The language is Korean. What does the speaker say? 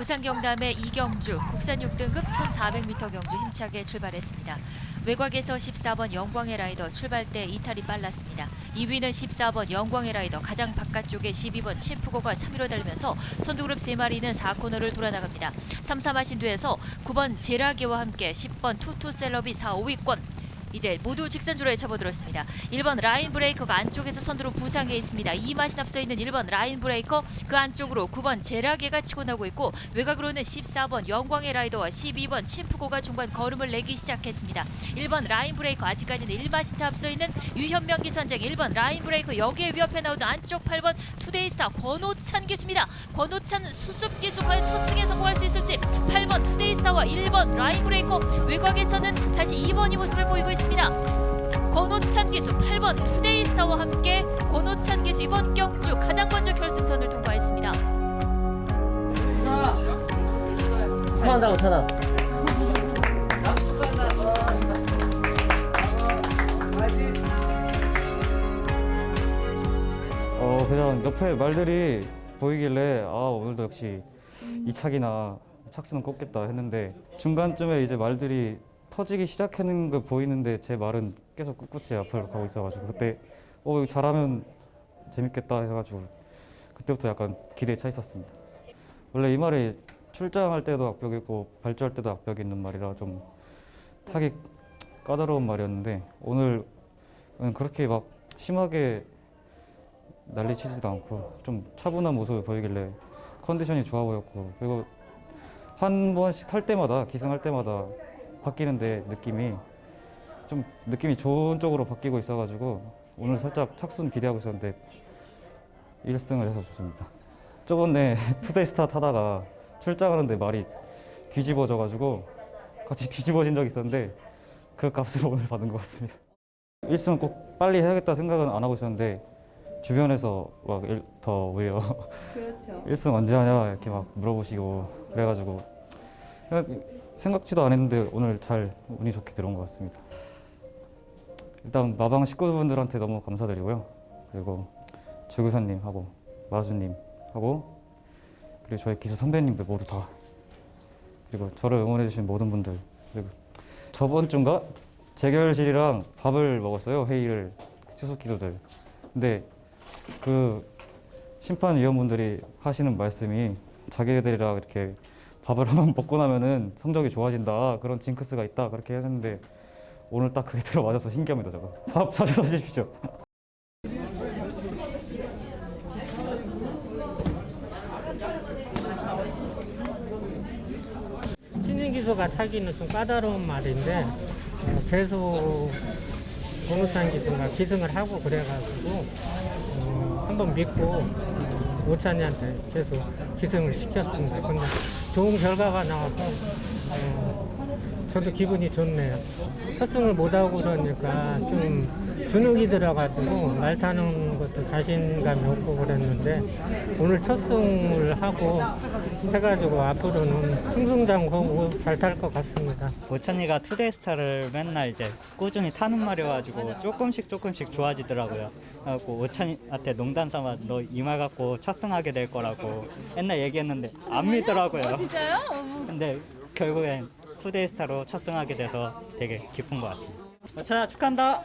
부산 경남의 이경주 국산 6등급 1,400m 경주 힘차게 출발했습니다. 외곽에서 14번 영광의 라이더 출발 때 이탈이 빨랐습니다. 2위는 14번 영광의 라이더 가장 바깥쪽에 12번 챔프고가 3위로 달면서 선두그룹 3마리는 4코너를 돌아 나갑니다. 3, 4마신 뒤에서 9번 제라게와 함께 10번 투투셀럽이 4, 5위권 이제 모두 직선주로에 접어들었습니다. 1번 라인 브레이커가 안쪽에서 선두로 부상해 있습니다. 이 맛이 앞서 있는 1번 라인 브레이커 그 안쪽으로 9번 제라게가 치고 나오고 있고 외곽으로는 14번 영광의 라이더와 12번 챔프고가 중반 걸음을 내기 시작했습니다. 1번 라인 브레이커 아직까지는 1마신 차 앞서 있는 유현명 기수 한장 1번 라인 브레이커 여기에 위협해 나오는 안쪽 8번 투데이스타 권호찬 기수입니다. 권호찬 수습 기수 과연 첫 승에 성공할 수 있을지 8번 투데이스타와 1번 라인 브레이커 외곽에서는 다시 2번이 모습을 보이고 있습니다. 권호찬 기수 8번 투데이스타와 함께 권호찬 기수 이번 경주 가장 먼저 결승선을 통과했습니다. 타다고 타다. 어 그냥 옆에 말들이 보이길래 아 오늘도 역시 이 착이나 착수는 꼽겠다 했는데 중간쯤에 이제 말들이 퍼지기 시작하는 거 보이는데 제 말은 계속 꿋꿋이 앞으로 가고 있어가지고 그때 어 이거 잘하면 재밌겠다 해가지고 그때부터 약간 기대에 차 있었습니다. 원래 이 말이 출장할 때도 악벽이 있고 발주할 때도 악벽이 있는 말이라 좀 타기 까다로운 말이었는데 오늘은 그렇게 막 심하게 난리치지도 않고 좀 차분한 모습을 보이길래 컨디션이 좋아 보였고 그리고 한 번씩 탈 때마다 기승할 때마다 바뀌는데 느낌이 좀 느낌이 좋은 쪽으로 바뀌고 있어가지고 오늘 살짝 착순 기대하고 있었는데 1승을 해서 좋습니다. 저번에 투데이스타 타다가 출장하는데 말이 뒤집어져가지고 같이 뒤집어진 적이 있었는데 그 값을 오늘 받은 것 같습니다. 1승 꼭 빨리 해야겠다 생각은 안 하고 있었는데 주변에서 막 더 오히려 그렇죠. 1승 언제 하냐 이렇게 막 물어보시고 그래가지고 생각지도 안 했는데 오늘 잘 운이 좋게 들어온 것 같습니다. 일단 마방 식구분들한테 너무 감사드리고요. 그리고 조교사님하고 마주님하고 그리고 저희 기수 선배님들 모두 다 그리고 저를 응원해 주신 모든 분들 그리고 저번 주인가 재결실이랑 밥을 먹었어요 회의를 수석 기수들. 근데 그 심판위원분들이 하시는 말씀이 자기들이랑 이렇게 밥을 한번 먹고 나면은 성적이 좋아진다 그런 징크스가 있다 그렇게 하셨는데 오늘 딱 그게 들어맞아서 신기합니다 저거 밥 자주 사주십시오 신인 기수가 타기는 좀 까다로운 말인데 어, 계속 공우산 기수가 기승을 하고 그래가지고 어, 한번 믿고 어, 오찬이한테 계속 기승을 시켰습니다. 근데 좋은 결과가 어, 저도 기분이 좋네요. 첫 승을 못하고 그러니까 좀 주눅이 들어가지고 말 타는 것도 자신감이 없고 그랬는데 오늘 첫 승을 하고 해가지고 앞으로는 승승장구하고 잘 탈 것 같습니다. 오찬이가 투데이 스타를 맨날 이제 꾸준히 타는 말이어가지고 조금씩 조금씩 좋아지더라고요. 그래갖고 오찬이한테 농담 삼아 너 이 말 갖고 첫승하게 될 거라고 옛날 얘기했는데 안 믿더라고요. 진짜요? 근데 결국엔 투데이 스타로 첫승하게 돼서 되게 기쁜 것 같습니다. 오찬아 축하한다.